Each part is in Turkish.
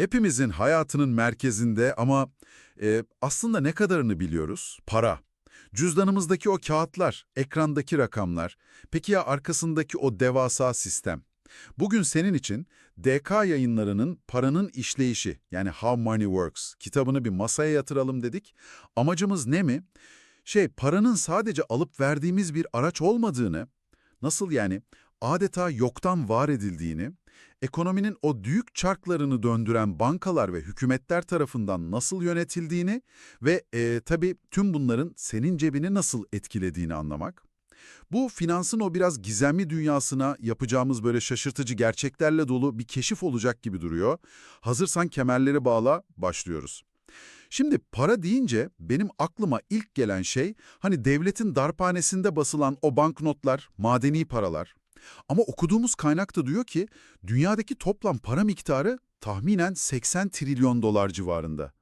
Hepimizin hayatının merkezinde ama e, aslında ne kadarını biliyoruz? Para. Cüzdanımızdaki o kağıtlar, ekrandaki rakamlar, peki ya arkasındaki o devasa sistem? Bugün senin için DK yayınlarının Paranın İşleyişi yani How Money Works kitabını bir masaya yatıralım dedik. Amacımız ne mi? Şey, paranın sadece alıp verdiğimiz bir araç olmadığını, nasıl yani adeta yoktan var edildiğini, ekonominin o büyük çarklarını döndüren bankalar ve hükümetler tarafından nasıl yönetildiğini ve e, tabii tüm bunların senin cebini nasıl etkilediğini anlamak. Bu finansın o biraz gizemli dünyasına yapacağımız böyle şaşırtıcı gerçeklerle dolu bir keşif olacak gibi duruyor. Hazırsan kemerleri bağla, başlıyoruz. Şimdi para deyince benim aklıma ilk gelen şey hani devletin darphanesinde basılan o banknotlar, madeni paralar. Ama okuduğumuz kaynakta diyor ki dünyadaki toplam para miktarı tahminen 80 trilyon dolar civarında.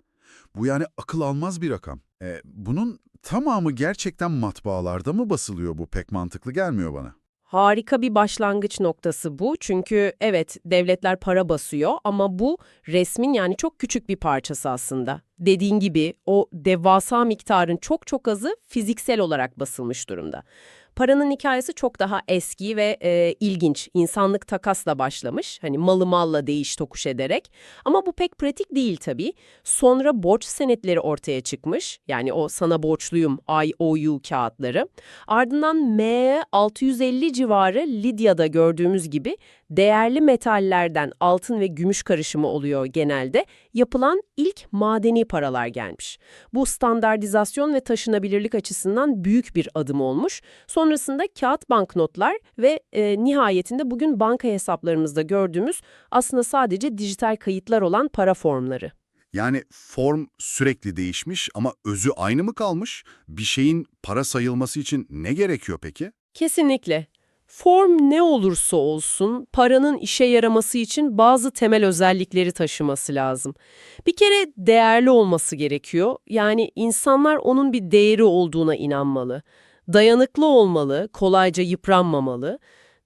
Bu yani akıl almaz bir rakam. E, bunun tamamı gerçekten matbaalarda mı basılıyor bu pek mantıklı gelmiyor bana. Harika bir başlangıç noktası bu. Çünkü evet devletler para basıyor ama bu resmin yani çok küçük bir parçası aslında. Dediğin gibi o devasa miktarın çok çok azı fiziksel olarak basılmış durumda. Paranın hikayesi çok daha eski ve e, ilginç. İnsanlık takasla başlamış. Hani malı malla değiş tokuş ederek. Ama bu pek pratik değil tabii. Sonra borç senetleri ortaya çıkmış. Yani o sana borçluyum IOU kağıtları. Ardından M 650 civarı Lidya'da gördüğümüz gibi değerli metallerden altın ve gümüş karışımı oluyor genelde. Yapılan ilk madeni paralar gelmiş. Bu standartizasyon ve taşınabilirlik açısından büyük bir adım olmuş. Sonrasında kağıt banknotlar ve e, nihayetinde bugün banka hesaplarımızda gördüğümüz aslında sadece dijital kayıtlar olan para formları. Yani form sürekli değişmiş ama özü aynı mı kalmış? Bir şeyin para sayılması için ne gerekiyor peki? Kesinlikle. Form ne olursa olsun paranın işe yaraması için bazı temel özellikleri taşıması lazım. Bir kere değerli olması gerekiyor. Yani insanlar onun bir değeri olduğuna inanmalı. Dayanıklı olmalı, kolayca yıpranmamalı.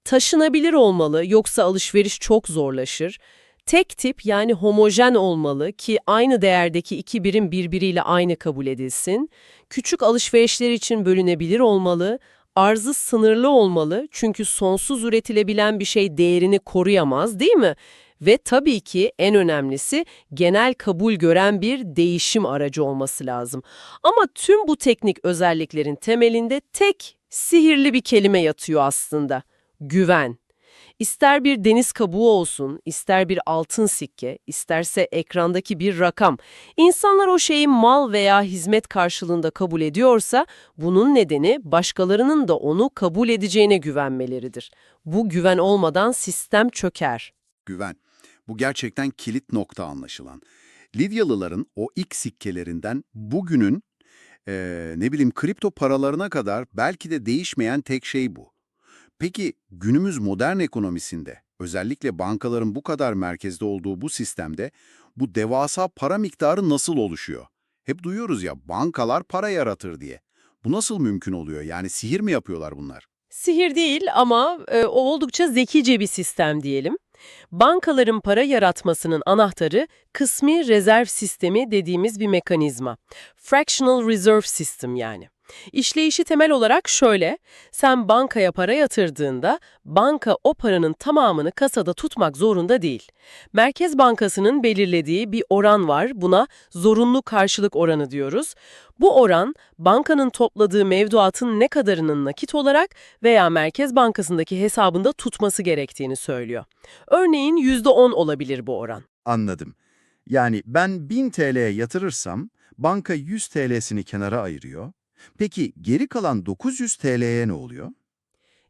Taşınabilir olmalı yoksa alışveriş çok zorlaşır. Tek tip yani homojen olmalı ki aynı değerdeki iki birim birbiriyle aynı kabul edilsin. Küçük alışverişler için bölünebilir olmalı. Arzı sınırlı olmalı çünkü sonsuz üretilebilen bir şey değerini koruyamaz değil mi? Ve tabii ki en önemlisi genel kabul gören bir değişim aracı olması lazım. Ama tüm bu teknik özelliklerin temelinde tek sihirli bir kelime yatıyor aslında. Güven. İster bir deniz kabuğu olsun, ister bir altın sikke, isterse ekrandaki bir rakam. İnsanlar o şeyi mal veya hizmet karşılığında kabul ediyorsa, bunun nedeni başkalarının da onu kabul edeceğine güvenmeleridir. Bu güven olmadan sistem çöker. Güven. Bu gerçekten kilit nokta anlaşılan. Lidyalıların o ilk sikkelerinden bugünün eee, ne bileyim kripto paralarına kadar belki de değişmeyen tek şey bu. Peki günümüz modern ekonomisinde özellikle bankaların bu kadar merkezde olduğu bu sistemde bu devasa para miktarı nasıl oluşuyor? Hep duyuyoruz ya bankalar para yaratır diye. Bu nasıl mümkün oluyor? Yani sihir mi yapıyorlar bunlar? Sihir değil ama e, oldukça zekice bir sistem diyelim. Bankaların para yaratmasının anahtarı kısmi rezerv sistemi dediğimiz bir mekanizma. Fractional Reserve System yani. İşleyişi temel olarak şöyle, sen bankaya para yatırdığında banka o paranın tamamını kasada tutmak zorunda değil. Merkez Bankası'nın belirlediği bir oran var, buna zorunlu karşılık oranı diyoruz. Bu oran bankanın topladığı mevduatın ne kadarının nakit olarak veya Merkez Bankası'ndaki hesabında tutması gerektiğini söylüyor. Örneğin %10 olabilir bu oran. Anladım. Yani ben 1000 TL'ye yatırırsam banka 100 TL'sini kenara ayırıyor. Peki geri kalan 900 TL'ye ne oluyor?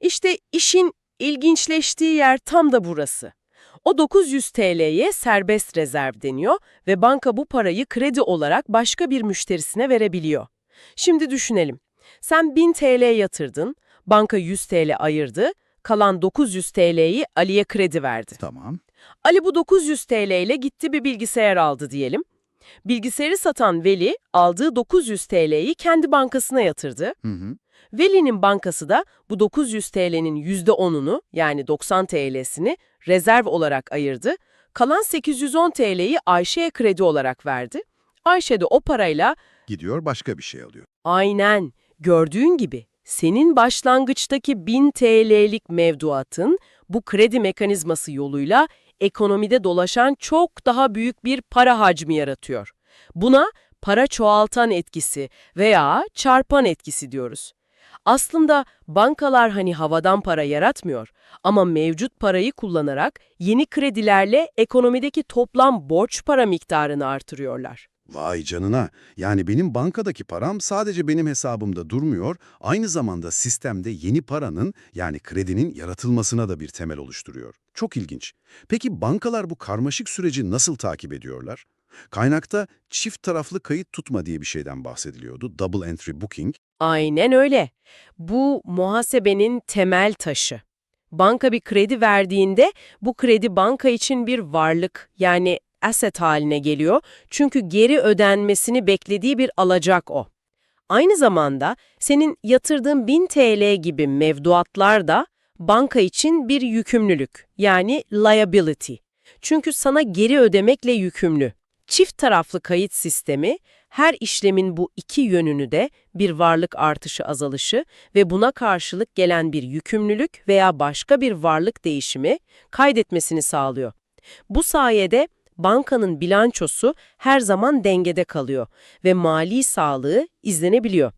İşte işin ilginçleştiği yer tam da burası. O 900 TL'ye serbest rezerv deniyor ve banka bu parayı kredi olarak başka bir müşterisine verebiliyor. Şimdi düşünelim. Sen 1000 TL yatırdın, banka 100 TL ayırdı, kalan 900 TL'yi Ali'ye kredi verdi. Tamam. Ali bu 900 TL ile gitti bir bilgisayar aldı diyelim. Bilgisayarı satan Veli aldığı 900 TL'yi kendi bankasına yatırdı. Hı hı. Veli'nin bankası da bu 900 TL'nin %10'unu yani 90 TL'sini rezerv olarak ayırdı. Kalan 810 TL'yi Ayşe'ye kredi olarak verdi. Ayşe de o parayla Gidiyor başka bir şey alıyor. aynen gördüğün gibi senin başlangıçtaki 1000 TL'lik mevduatın bu kredi mekanizması yoluyla ekonomide dolaşan çok daha büyük bir para hacmi yaratıyor. Buna para çoğaltan etkisi veya çarpan etkisi diyoruz. Aslında bankalar hani havadan para yaratmıyor ama mevcut parayı kullanarak yeni kredilerle ekonomideki toplam borç para miktarını artırıyorlar. Vay canına. Yani benim bankadaki param sadece benim hesabımda durmuyor, aynı zamanda sistemde yeni paranın yani kredinin yaratılmasına da bir temel oluşturuyor. Çok ilginç. Peki bankalar bu karmaşık süreci nasıl takip ediyorlar? Kaynakta çift taraflı kayıt tutma diye bir şeyden bahsediliyordu. Double entry booking. Aynen öyle. Bu muhasebenin temel taşı. Banka bir kredi verdiğinde bu kredi banka için bir varlık yani asset haline geliyor. Çünkü geri ödenmesini beklediği bir alacak o. Aynı zamanda senin yatırdığın 1000 TL gibi mevduatlar da banka için bir yükümlülük yani liability. Çünkü sana geri ödemekle yükümlü. Çift taraflı kayıt sistemi her işlemin bu iki yönünü de bir varlık artışı azalışı ve buna karşılık gelen bir yükümlülük veya başka bir varlık değişimi kaydetmesini sağlıyor. Bu sayede bankanın bilançosu her zaman dengede kalıyor ve mali sağlığı izlenebiliyor.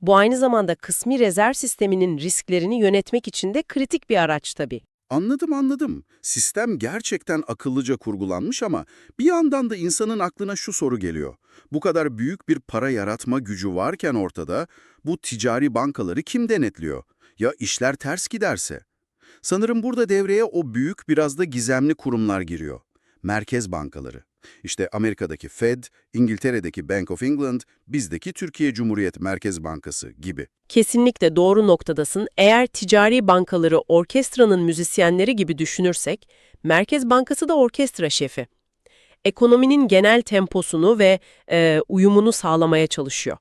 Bu aynı zamanda kısmi rezerv sisteminin risklerini yönetmek için de kritik bir araç tabii. Anladım anladım. Sistem gerçekten akıllıca kurgulanmış ama bir yandan da insanın aklına şu soru geliyor. Bu kadar büyük bir para yaratma gücü varken ortada bu ticari bankaları kim denetliyor? Ya işler ters giderse? Sanırım burada devreye o büyük biraz da gizemli kurumlar giriyor. Merkez bankaları. İşte Amerika'daki Fed, İngiltere'deki Bank of England, bizdeki Türkiye Cumhuriyet Merkez Bankası gibi. Kesinlikle doğru noktadasın. Eğer ticari bankaları orkestranın müzisyenleri gibi düşünürsek, Merkez Bankası da orkestra şefi. Ekonominin genel temposunu ve e, uyumunu sağlamaya çalışıyor.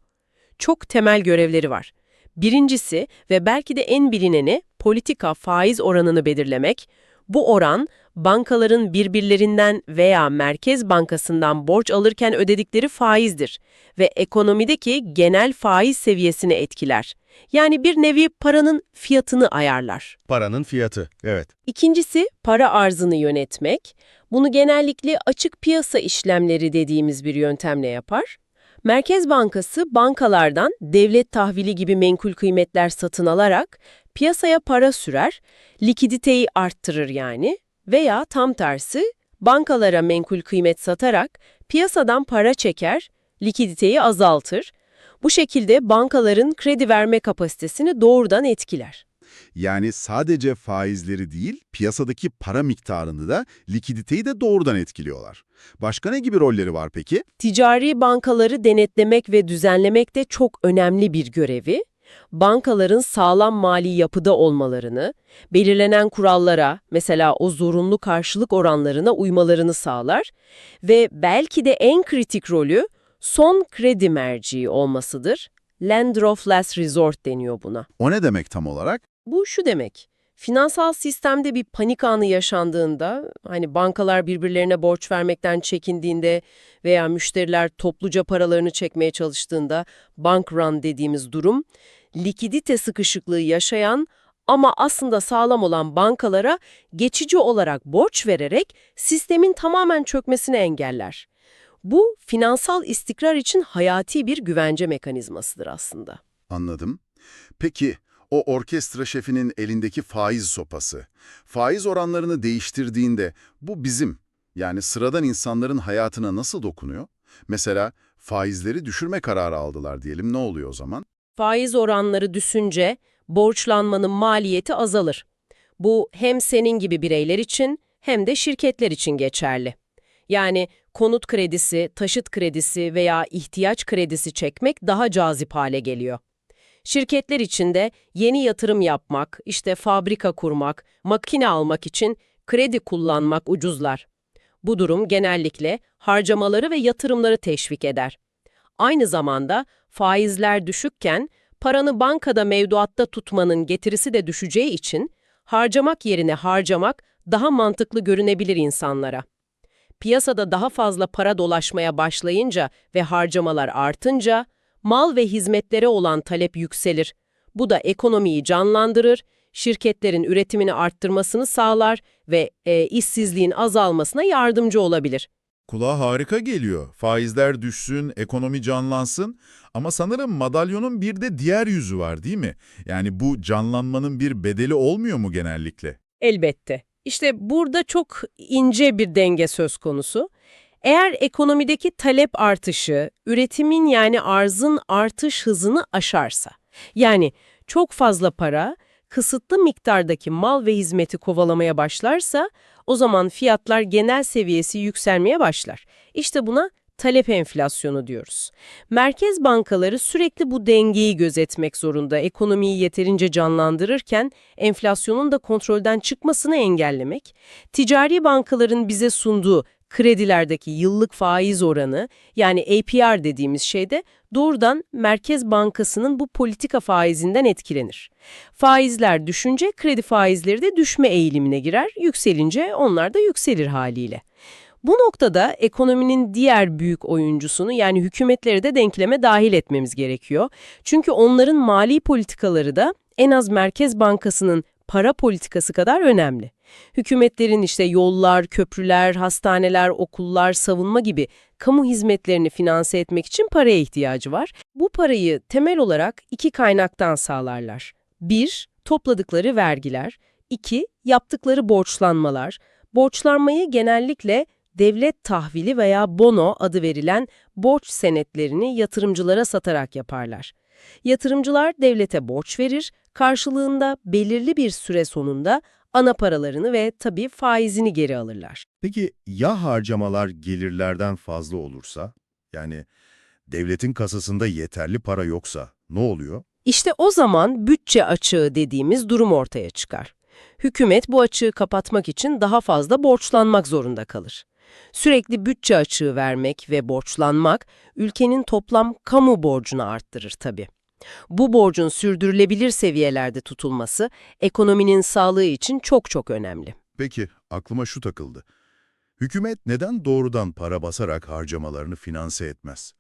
Çok temel görevleri var. Birincisi ve belki de en bilineni politika faiz oranını belirlemek. Bu oran bankaların birbirlerinden veya Merkez Bankası'ndan borç alırken ödedikleri faizdir ve ekonomideki genel faiz seviyesini etkiler. Yani bir nevi paranın fiyatını ayarlar. Paranın fiyatı, evet. İkincisi para arzını yönetmek. Bunu genellikle açık piyasa işlemleri dediğimiz bir yöntemle yapar. Merkez Bankası bankalardan devlet tahvili gibi menkul kıymetler satın alarak piyasaya para sürer, likiditeyi arttırır yani veya tam tersi bankalara menkul kıymet satarak piyasadan para çeker, likiditeyi azaltır. Bu şekilde bankaların kredi verme kapasitesini doğrudan etkiler. Yani sadece faizleri değil, piyasadaki para miktarını da, likiditeyi de doğrudan etkiliyorlar. Başka ne gibi rolleri var peki? Ticari bankaları denetlemek ve düzenlemek de çok önemli bir görevi. Bankaların sağlam mali yapıda olmalarını, belirlenen kurallara, mesela o zorunlu karşılık oranlarına uymalarını sağlar ve belki de en kritik rolü son kredi merciği olmasıdır. Lender of last resort deniyor buna. O ne demek tam olarak? Bu şu demek. Finansal sistemde bir panik anı yaşandığında, hani bankalar birbirlerine borç vermekten çekindiğinde veya müşteriler topluca paralarını çekmeye çalıştığında bank run dediğimiz durum, likidite sıkışıklığı yaşayan ama aslında sağlam olan bankalara geçici olarak borç vererek sistemin tamamen çökmesini engeller. Bu finansal istikrar için hayati bir güvence mekanizmasıdır aslında. Anladım. Peki, o orkestra şefinin elindeki faiz sopası, faiz oranlarını değiştirdiğinde bu bizim, yani sıradan insanların hayatına nasıl dokunuyor? Mesela faizleri düşürme kararı aldılar diyelim, ne oluyor o zaman? Faiz oranları düşünce borçlanmanın maliyeti azalır. Bu hem senin gibi bireyler için hem de şirketler için geçerli. Yani konut kredisi, taşıt kredisi veya ihtiyaç kredisi çekmek daha cazip hale geliyor. Şirketler için de yeni yatırım yapmak, işte fabrika kurmak, makine almak için kredi kullanmak ucuzlar. Bu durum genellikle harcamaları ve yatırımları teşvik eder. Aynı zamanda faizler düşükken paranı bankada mevduatta tutmanın getirisi de düşeceği için harcamak yerine harcamak daha mantıklı görünebilir insanlara. Piyasada daha fazla para dolaşmaya başlayınca ve harcamalar artınca mal ve hizmetlere olan talep yükselir. Bu da ekonomiyi canlandırır, şirketlerin üretimini arttırmasını sağlar ve e, işsizliğin azalmasına yardımcı olabilir. Kulağa harika geliyor. Faizler düşsün, ekonomi canlansın ama sanırım madalyonun bir de diğer yüzü var değil mi? Yani bu canlanmanın bir bedeli olmuyor mu genellikle? Elbette. İşte burada çok ince bir denge söz konusu. Eğer ekonomideki talep artışı, üretimin yani arzın artış hızını aşarsa, yani çok fazla para, kısıtlı miktardaki mal ve hizmeti kovalamaya başlarsa, o zaman fiyatlar genel seviyesi yükselmeye başlar. İşte buna talep enflasyonu diyoruz. Merkez bankaları sürekli bu dengeyi gözetmek zorunda. Ekonomiyi yeterince canlandırırken enflasyonun da kontrolden çıkmasını engellemek, ticari bankaların bize sunduğu kredilerdeki yıllık faiz oranı yani APR dediğimiz şeyde doğrudan Merkez Bankası'nın bu politika faizinden etkilenir. Faizler düşünce kredi faizleri de düşme eğilimine girer, yükselince onlar da yükselir haliyle. Bu noktada ekonominin diğer büyük oyuncusunu yani hükümetleri de denkleme dahil etmemiz gerekiyor. Çünkü onların mali politikaları da en az Merkez Bankası'nın para politikası kadar önemli. Hükümetlerin işte yollar, köprüler, hastaneler, okullar, savunma gibi kamu hizmetlerini finanse etmek için paraya ihtiyacı var. Bu parayı temel olarak iki kaynaktan sağlarlar. Bir, topladıkları vergiler. İki, yaptıkları borçlanmalar. Borçlanmayı genellikle devlet tahvili veya bono adı verilen borç senetlerini yatırımcılara satarak yaparlar. Yatırımcılar devlete borç verir, karşılığında belirli bir süre sonunda ana paralarını ve tabii faizini geri alırlar. Peki ya harcamalar gelirlerden fazla olursa? Yani devletin kasasında yeterli para yoksa ne oluyor? İşte o zaman bütçe açığı dediğimiz durum ortaya çıkar. Hükümet bu açığı kapatmak için daha fazla borçlanmak zorunda kalır. Sürekli bütçe açığı vermek ve borçlanmak ülkenin toplam kamu borcunu arttırır tabii. Bu borcun sürdürülebilir seviyelerde tutulması ekonominin sağlığı için çok çok önemli. Peki aklıma şu takıldı. Hükümet neden doğrudan para basarak harcamalarını finanse etmez?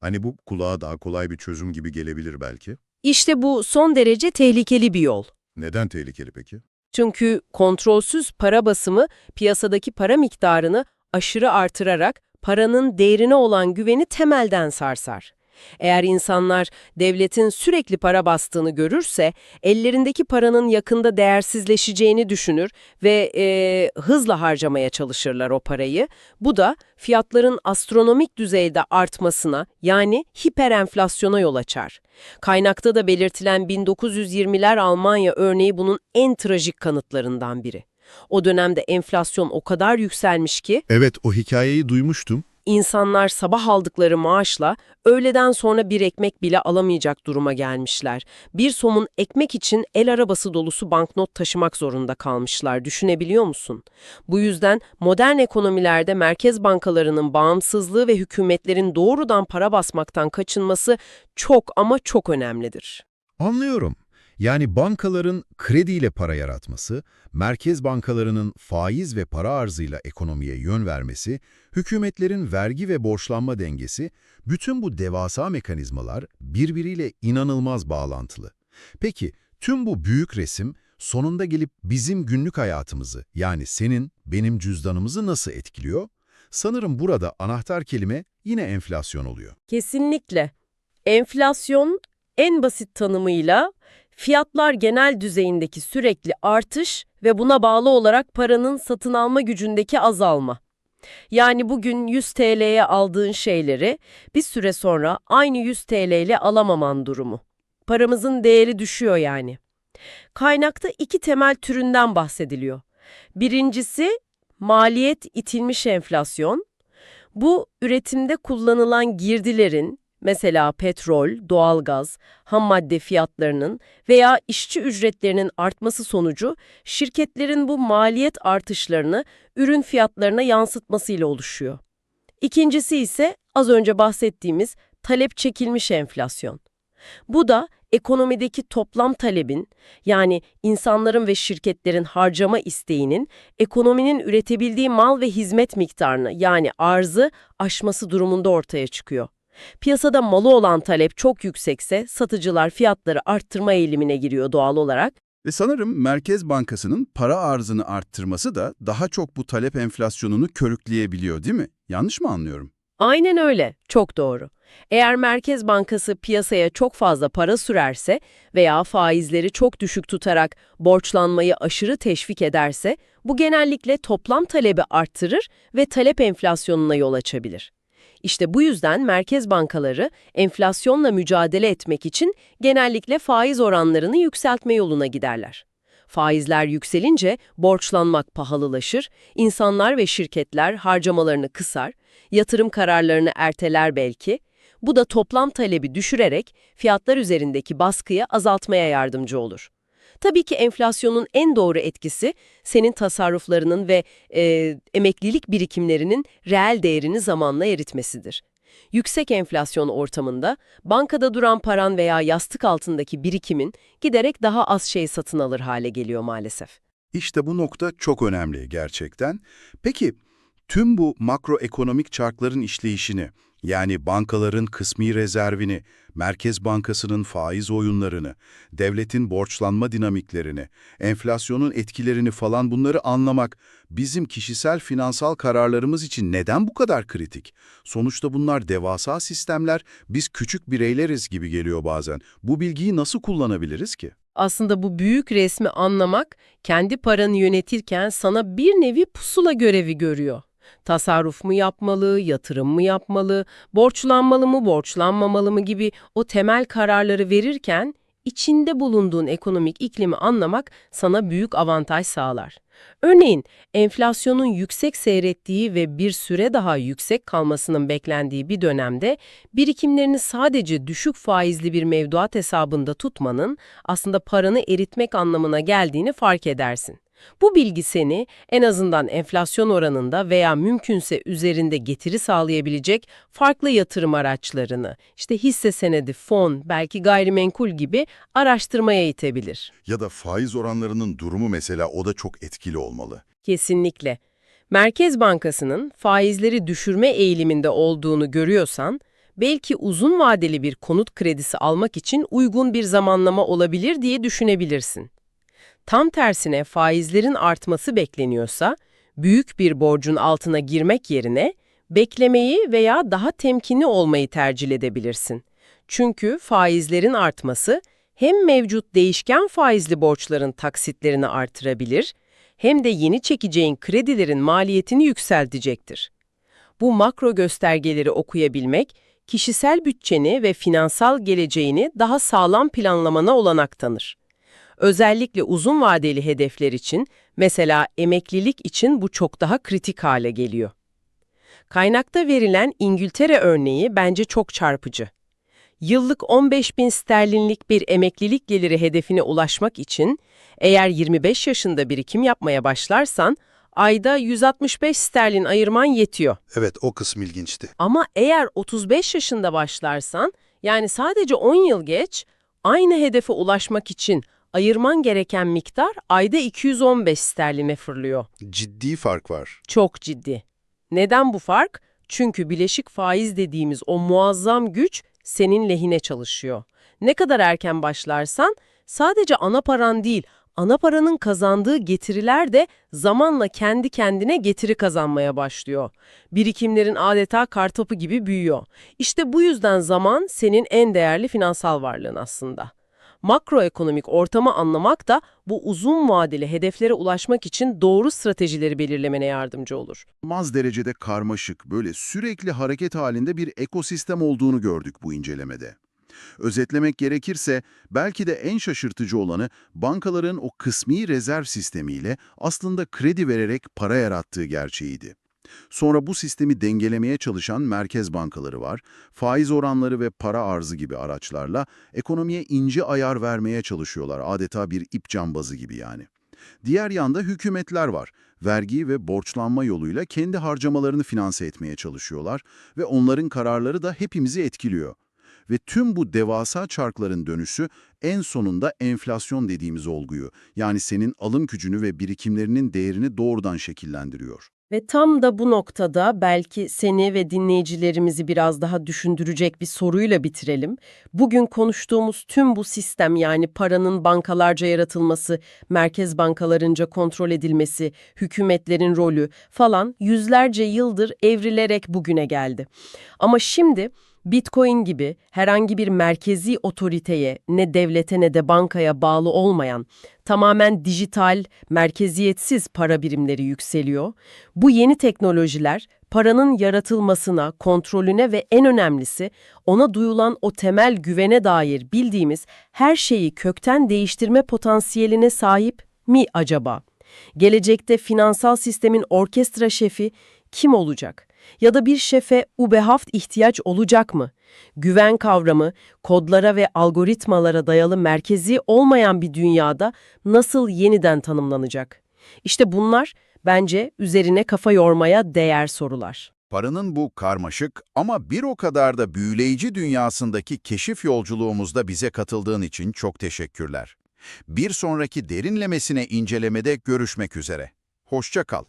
Hani bu kulağa daha kolay bir çözüm gibi gelebilir belki. İşte bu son derece tehlikeli bir yol. Neden tehlikeli peki? Çünkü kontrolsüz para basımı piyasadaki para miktarını aşırı artırarak paranın değerine olan güveni temelden sarsar. Eğer insanlar devletin sürekli para bastığını görürse, ellerindeki paranın yakında değersizleşeceğini düşünür ve e, hızla harcamaya çalışırlar o parayı. Bu da fiyatların astronomik düzeyde artmasına yani hiperenflasyona yol açar. Kaynakta da belirtilen 1920'ler Almanya örneği bunun en trajik kanıtlarından biri. O dönemde enflasyon o kadar yükselmiş ki Evet o hikayeyi duymuştum. İnsanlar sabah aldıkları maaşla öğleden sonra bir ekmek bile alamayacak duruma gelmişler. Bir somun ekmek için el arabası dolusu banknot taşımak zorunda kalmışlar. Düşünebiliyor musun? Bu yüzden modern ekonomilerde merkez bankalarının bağımsızlığı ve hükümetlerin doğrudan para basmaktan kaçınması çok ama çok önemlidir. Anlıyorum. Yani bankaların krediyle para yaratması, merkez bankalarının faiz ve para arzıyla ekonomiye yön vermesi, hükümetlerin vergi ve borçlanma dengesi, bütün bu devasa mekanizmalar birbiriyle inanılmaz bağlantılı. Peki tüm bu büyük resim sonunda gelip bizim günlük hayatımızı yani senin, benim cüzdanımızı nasıl etkiliyor? Sanırım burada anahtar kelime yine enflasyon oluyor. Kesinlikle. Enflasyon en basit tanımıyla fiyatlar genel düzeyindeki sürekli artış ve buna bağlı olarak paranın satın alma gücündeki azalma. Yani bugün 100 TL'ye aldığın şeyleri bir süre sonra aynı 100 TL ile alamaman durumu. Paramızın değeri düşüyor yani. Kaynakta iki temel türünden bahsediliyor. Birincisi maliyet itilmiş enflasyon. Bu üretimde kullanılan girdilerin, mesela petrol, doğalgaz, ham madde fiyatlarının veya işçi ücretlerinin artması sonucu şirketlerin bu maliyet artışlarını ürün fiyatlarına yansıtmasıyla oluşuyor. İkincisi ise az önce bahsettiğimiz talep çekilmiş enflasyon. Bu da ekonomideki toplam talebin, yani insanların ve şirketlerin harcama isteğinin, ekonominin üretebildiği mal ve hizmet miktarını, yani arzı aşması durumunda ortaya çıkıyor. Piyasada malı olan talep çok yüksekse satıcılar fiyatları arttırma eğilimine giriyor doğal olarak. Ve sanırım Merkez Bankası'nın para arzını arttırması da daha çok bu talep enflasyonunu körükleyebiliyor değil mi? Yanlış mı anlıyorum? Aynen öyle, çok doğru. Eğer Merkez Bankası piyasaya çok fazla para sürerse veya faizleri çok düşük tutarak borçlanmayı aşırı teşvik ederse, bu genellikle toplam talebi arttırır ve talep enflasyonuna yol açabilir. İşte bu yüzden merkez bankaları enflasyonla mücadele etmek için genellikle faiz oranlarını yükseltme yoluna giderler. Faizler yükselince borçlanmak pahalılaşır, insanlar ve şirketler harcamalarını kısar, yatırım kararlarını erteler belki. Bu da toplam talebi düşürerek fiyatlar üzerindeki baskıyı azaltmaya yardımcı olur. Tabii ki enflasyonun en doğru etkisi senin tasarruflarının ve e, emeklilik birikimlerinin reel değerini zamanla eritmesidir. Yüksek enflasyon ortamında bankada duran paran veya yastık altındaki birikimin giderek daha az şey satın alır hale geliyor maalesef. İşte bu nokta çok önemli gerçekten. Peki tüm bu makroekonomik çarkların işleyişini, yani bankaların kısmi rezervini, Merkez Bankası'nın faiz oyunlarını, devletin borçlanma dinamiklerini, enflasyonun etkilerini falan bunları anlamak bizim kişisel finansal kararlarımız için neden bu kadar kritik? Sonuçta bunlar devasa sistemler, biz küçük bireyleriz gibi geliyor bazen. Bu bilgiyi nasıl kullanabiliriz ki? Aslında bu büyük resmi anlamak, kendi paranı yönetirken sana bir nevi pusula görevi görüyor. Tasarruf mu yapmalı, yatırım mı yapmalı, borçlanmalı mı, borçlanmamalı mı gibi o temel kararları verirken içinde bulunduğun ekonomik iklimi anlamak sana büyük avantaj sağlar. Örneğin enflasyonun yüksek seyrettiği ve bir süre daha yüksek kalmasının beklendiği bir dönemde birikimlerini sadece düşük faizli bir mevduat hesabında tutmanın aslında paranı eritmek anlamına geldiğini fark edersin. Bu bilgi seni en azından enflasyon oranında veya mümkünse üzerinde getiri sağlayabilecek farklı yatırım araçlarını, işte hisse senedi, fon, belki gayrimenkul gibi araştırmaya itebilir. Ya da faiz oranlarının durumu mesela o da çok etkili olmalı. Kesinlikle. Merkez Bankası'nın faizleri düşürme eğiliminde olduğunu görüyorsan, belki uzun vadeli bir konut kredisi almak için uygun bir zamanlama olabilir diye düşünebilirsin. Tam tersine faizlerin artması bekleniyorsa, büyük bir borcun altına girmek yerine beklemeyi veya daha temkinli olmayı tercih edebilirsin. Çünkü faizlerin artması hem mevcut değişken faizli borçların taksitlerini artırabilir, hem de yeni çekeceğin kredilerin maliyetini yükseltecektir. Bu makro göstergeleri okuyabilmek, kişisel bütçeni ve finansal geleceğini daha sağlam planlamana olanak tanır. Özellikle uzun vadeli hedefler için, mesela emeklilik için bu çok daha kritik hale geliyor. Kaynakta verilen İngiltere örneği bence çok çarpıcı. Yıllık 15 bin sterlinlik bir emeklilik geliri hedefine ulaşmak için, eğer 25 yaşında birikim yapmaya başlarsan, ayda 165 sterlin ayırman yetiyor. Evet o kısım ilginçti. Ama eğer 35 yaşında başlarsan, yani sadece 10 yıl geç, aynı hedefe ulaşmak için ayırman gereken miktar ayda 215 sterline fırlıyor. Ciddi fark var. Çok ciddi. Neden bu fark? Çünkü bileşik faiz dediğimiz o muazzam güç senin lehine çalışıyor. Ne kadar erken başlarsan sadece ana paran değil, ana paranın kazandığı getiriler de zamanla kendi kendine getiri kazanmaya başlıyor. Birikimlerin adeta kartopu gibi büyüyor. İşte bu yüzden zaman senin en değerli finansal varlığın aslında. Makroekonomik ortamı anlamak da bu uzun vadeli hedeflere ulaşmak için doğru stratejileri belirlemene yardımcı olur. İnanılmaz derecede karmaşık, böyle sürekli hareket halinde bir ekosistem olduğunu gördük bu incelemede. Özetlemek gerekirse belki de en şaşırtıcı olanı bankaların o kısmi rezerv sistemiyle aslında kredi vererek para yarattığı gerçeğiydi. Sonra bu sistemi dengelemeye çalışan merkez bankaları var. Faiz oranları ve para arzı gibi araçlarla ekonomiye ince ayar vermeye çalışıyorlar. Adeta bir ip cambazı gibi yani. Diğer yanda hükümetler var. Vergi ve borçlanma yoluyla kendi harcamalarını finanse etmeye çalışıyorlar ve onların kararları da hepimizi etkiliyor. Ve tüm bu devasa çarkların dönüşü en sonunda enflasyon dediğimiz olguyu, yani senin alım gücünü ve birikimlerinin değerini doğrudan şekillendiriyor. Ve tam da bu noktada belki seni ve dinleyicilerimizi biraz daha düşündürecek bir soruyla bitirelim. Bugün konuştuğumuz tüm bu sistem yani paranın bankalarca yaratılması, merkez bankalarınca kontrol edilmesi, hükümetlerin rolü falan yüzlerce yıldır evrilerek bugüne geldi. Ama şimdi Bitcoin gibi herhangi bir merkezi otoriteye, ne devlete ne de bankaya bağlı olmayan, tamamen dijital, merkeziyetsiz para birimleri yükseliyor. Bu yeni teknolojiler paranın yaratılmasına, kontrolüne ve en önemlisi ona duyulan o temel güvene dair bildiğimiz her şeyi kökten değiştirme potansiyeline sahip mi acaba? Gelecekte finansal sistemin orkestra şefi kim olacak? Ya da bir şefe ubehaft ihtiyaç olacak mı? Güven kavramı, kodlara ve algoritmalara dayalı merkezi olmayan bir dünyada nasıl yeniden tanımlanacak? İşte bunlar bence üzerine kafa yormaya değer sorular. Paranın bu karmaşık ama bir o kadar da büyüleyici dünyasındaki keşif yolculuğumuzda bize katıldığın için çok teşekkürler. Bir sonraki derinlemesine incelemede görüşmek üzere. Hoşça kal.